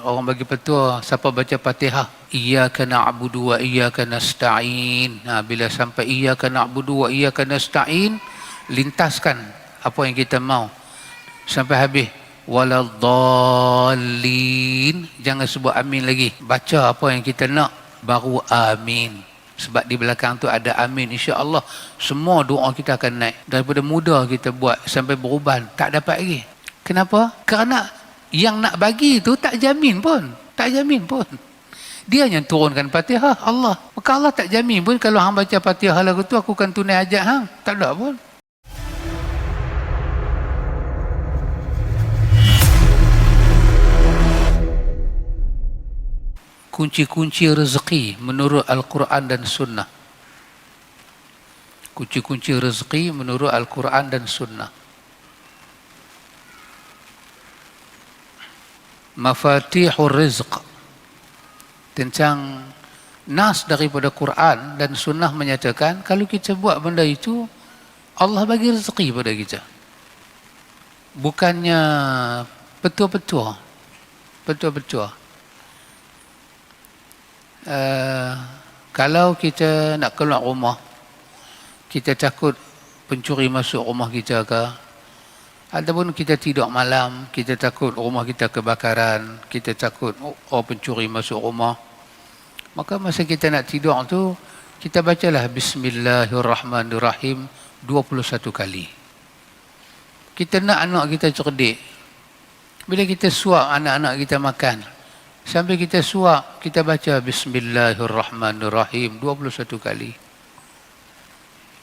orang bagi petua siapa baca Fatihah? Iyyaka na'budu wa iyyaka nasta'in. Ha, bila sampai iyyaka na'budu wa iyyaka nasta'in lintaskan apa yang kita mau. Sampai habis. Waladdallin. Jangan sebut amin lagi. Baca apa yang kita nak. Baru amin. Sebab di belakang tu ada amin insya-Allah. Semua doa kita akan naik. Daripada muda kita buat sampai beruban tak dapat lagi. Kenapa? Kerana yang nak bagi tu tak jamin pun. Tak jamin pun. Dia yang turunkan Fatihah Allah. Maka Allah tak jamin pun kalau hang baca Fatihah lagu tu aku akan tunai hajat hang. Tak ada pun. Kunci-kunci rezeki menurut Al-Quran dan Sunnah. Kunci-kunci rezeki menurut Al-Quran dan Sunnah mafatihur rizq. Tentang nas daripada Quran dan sunnah menyatakan kalau kita buat benda itu Allah bagi rezeki pada kita. Bukannya betul-betul betul-betul uh, kalau kita nak keluar rumah kita takut pencuri masuk rumah kita ke Ataupun kita tidur malam, kita takut rumah kita kebakaran, kita takut orang pencuri masuk rumah. Maka masa kita nak tidur tu, kita bacalah Bismillahirrahmanirrahim 21 kali. Kita nak anak kita cerdik. Bila kita suap anak-anak kita makan, sambil kita suap, kita baca Bismillahirrahmanirrahim 21 kali.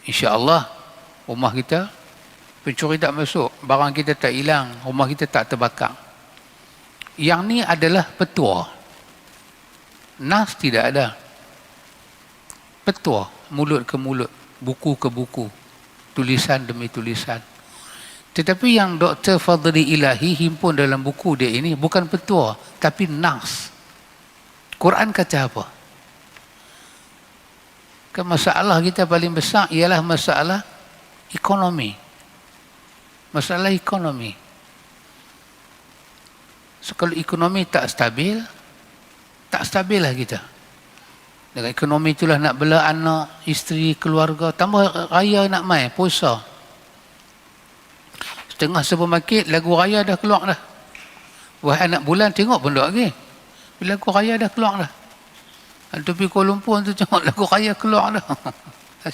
InsyaAllah, rumah kita pencuri tak masuk, barang kita tak hilang, rumah kita tak terbakar. Yang ni adalah petua. Nas tidak ada. Petua, mulut ke mulut, buku ke buku, tulisan demi tulisan. Tetapi yang Dr. Fadli Ilahi himpun dalam buku dia ini bukan petua, tapi nas. Quran kata apa? Kan masalah kita paling besar ialah masalah ekonomi masalah ekonomi. So, kalau ekonomi tak stabil, tak stabil lah kita. Dengan ekonomi itulah nak bela anak, isteri, keluarga, tambah raya nak main, puasa. Setengah supermarket, lagu raya dah keluar dah. Wah anak bulan tengok pun lagi. Bila lagu raya dah keluar dah. Antu pergi Kuala Lumpur tu tengok lagu raya keluar dah.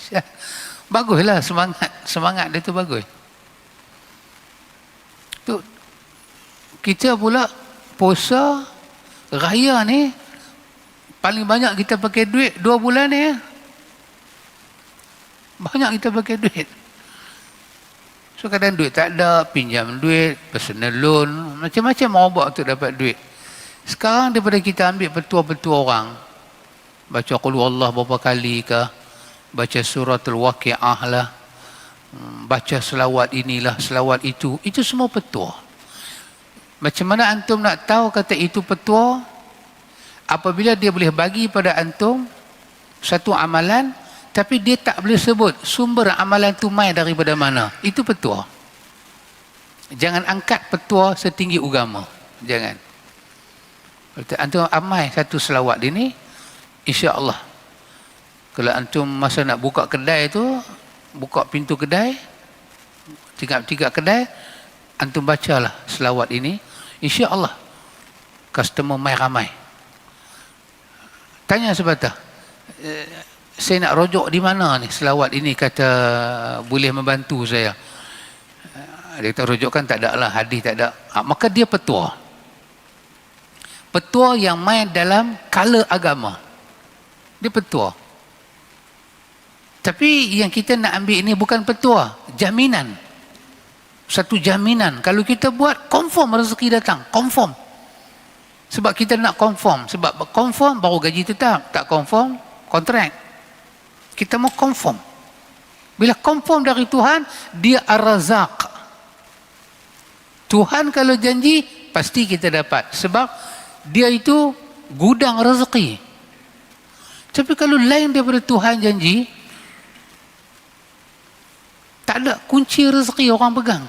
Baguslah semangat. Semangat dia tu bagus. Kita pula puasa raya ni paling banyak kita pakai duit dua bulan ni ya. Banyak kita pakai duit. So kadang duit tak ada, pinjam duit, personal loan, macam-macam mau buat untuk dapat duit. Sekarang daripada kita ambil petua-petua orang, baca qul Allah berapa kali ke, baca suratul waqiah lah, Hmm, baca selawat inilah selawat itu itu semua petua macam mana antum nak tahu kata itu petua? Apabila dia boleh bagi pada antum satu amalan tapi dia tak boleh sebut sumber amalan itu mai daripada mana. Itu petua. Jangan angkat petua setinggi agama jangan. Antum amai satu selawat ini insya-Allah. Kalau antum masa nak buka kedai itu buka pintu kedai tiga-tiga kedai antum bacalah selawat ini insya-Allah customer mai ramai. Tanya sebentar. Eh, saya nak rojok di mana ni? Selawat ini kata boleh membantu saya. Eh, dia kata rojok kan tak ada lah hadis tak ada. Ha, maka dia petua. Petua yang main dalam kala agama. Dia petua. Tapi yang kita nak ambil ini bukan petua, jaminan. Satu jaminan. Kalau kita buat, confirm rezeki datang. Confirm. Sebab kita nak confirm. Sebab confirm, baru gaji tetap. Tak confirm, kontrak. Kita mau confirm. Bila confirm dari Tuhan, dia ar-razak. Tuhan kalau janji, pasti kita dapat. Sebab dia itu gudang rezeki. Tapi kalau lain daripada Tuhan janji, tak ada kunci rezeki orang pegang.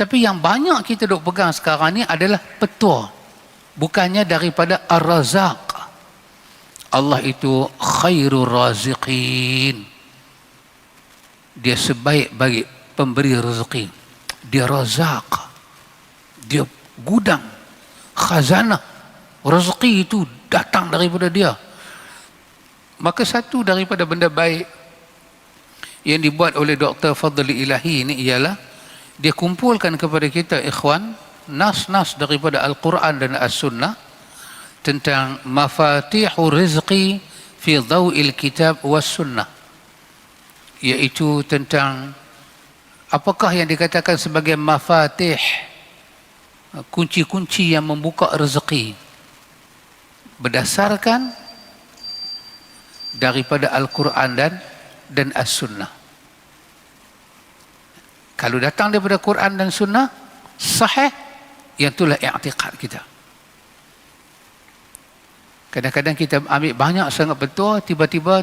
Tapi yang banyak kita duk pegang sekarang ni adalah petua. bukannya daripada ar-razaq. Allah itu khairur raziqin. Dia sebaik-baik pemberi rezeki. Dia razaq. Dia gudang. Khazanah. Rezeki itu datang daripada dia. Maka satu daripada benda baik yang dibuat oleh Dr. Fadli Ilahi ini ialah dia kumpulkan kepada kita ikhwan nas-nas daripada Al-Quran dan As-Sunnah tentang mafatihu rizqi fi dhawil kitab was sunnah. Iaitu tentang apakah yang dikatakan sebagai mafatih kunci-kunci yang membuka rezeki. Berdasarkan daripada Al-Quran dan dan As-Sunnah kalau datang daripada Quran dan Sunnah sahih yang itulah i'tiqad kita. Kadang-kadang kita ambil banyak sangat betul tiba-tiba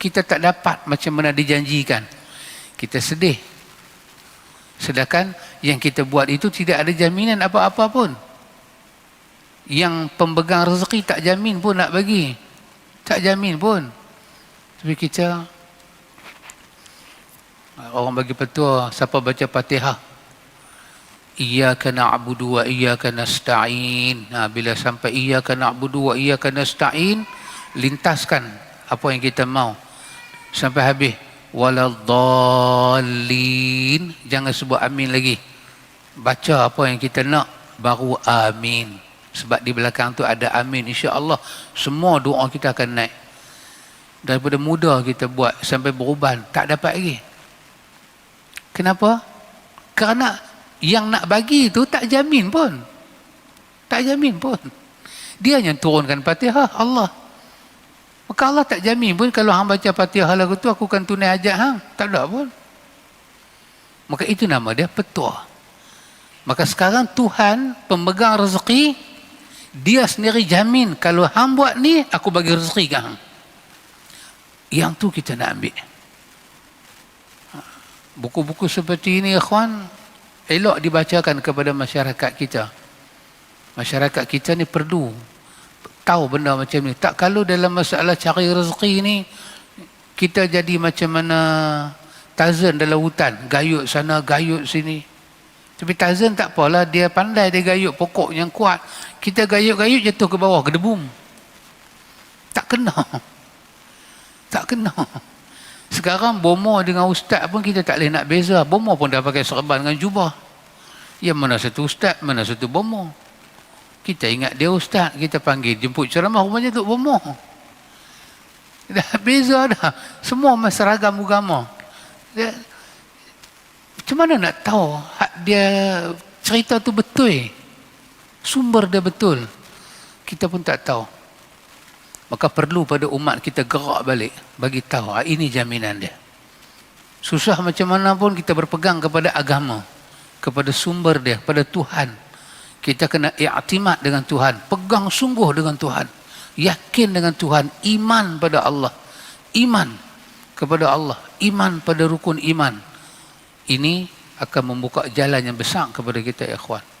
kita tak dapat macam mana dijanjikan. Kita sedih. Sedangkan yang kita buat itu tidak ada jaminan apa-apa pun. Yang pemegang rezeki tak jamin pun nak bagi. Tak jamin pun. Tapi kita orang bagi petua siapa baca Fatihah Iyyaka na'budu wa iyyaka nasta'in. Nah, bila sampai iyyaka na'budu wa iyyaka nasta'in, lintaskan apa yang kita mau. Sampai habis waladdallin. Jangan sebut amin lagi. Baca apa yang kita nak baru amin. Sebab di belakang tu ada amin insya-Allah. Semua doa kita akan naik. Daripada muda kita buat sampai beruban tak dapat lagi. Kenapa? Kerana yang nak bagi itu tak jamin pun. Tak jamin pun. Dia yang turunkan fatihah Allah. Maka Allah tak jamin pun kalau hang baca fatihah lagu tu aku akan tunai hajat hang. Tak ada pun. Maka itu nama dia petua. Maka sekarang Tuhan pemegang rezeki dia sendiri jamin kalau hang buat ni aku bagi rezeki ke hang. Yang tu kita nak ambil buku-buku seperti ini ikhwan elok dibacakan kepada masyarakat kita. Masyarakat kita ni perlu tahu benda macam ni. Tak kalau dalam masalah cari rezeki ni kita jadi macam mana Tarzan dalam hutan. Gayut sana gayut sini. Tapi Tarzan tak apalah dia pandai dia gayut pokok yang kuat. Kita gayut-gayut jatuh ke bawah ke debum tak kena. Tak kena sekarang bomo dengan ustaz pun kita tak boleh nak beza. Bomo pun dah pakai serban dengan jubah. Yang mana satu ustaz, mana satu bomo. Kita ingat dia ustaz, kita panggil jemput ceramah rumahnya tu bomo. Dah beza dah. Semua masyarakat agama. Dia, macam mana nak tahu dia cerita tu betul? Sumber dia betul. Kita pun tak tahu maka perlu pada umat kita gerak balik bagi tahu ah, ini jaminan dia. Susah macam mana pun kita berpegang kepada agama kepada sumber dia kepada Tuhan. Kita kena i'timad dengan Tuhan pegang sungguh dengan Tuhan yakin dengan Tuhan iman pada Allah iman kepada Allah iman pada rukun iman. Ini akan membuka jalan yang besar kepada kita ikhwan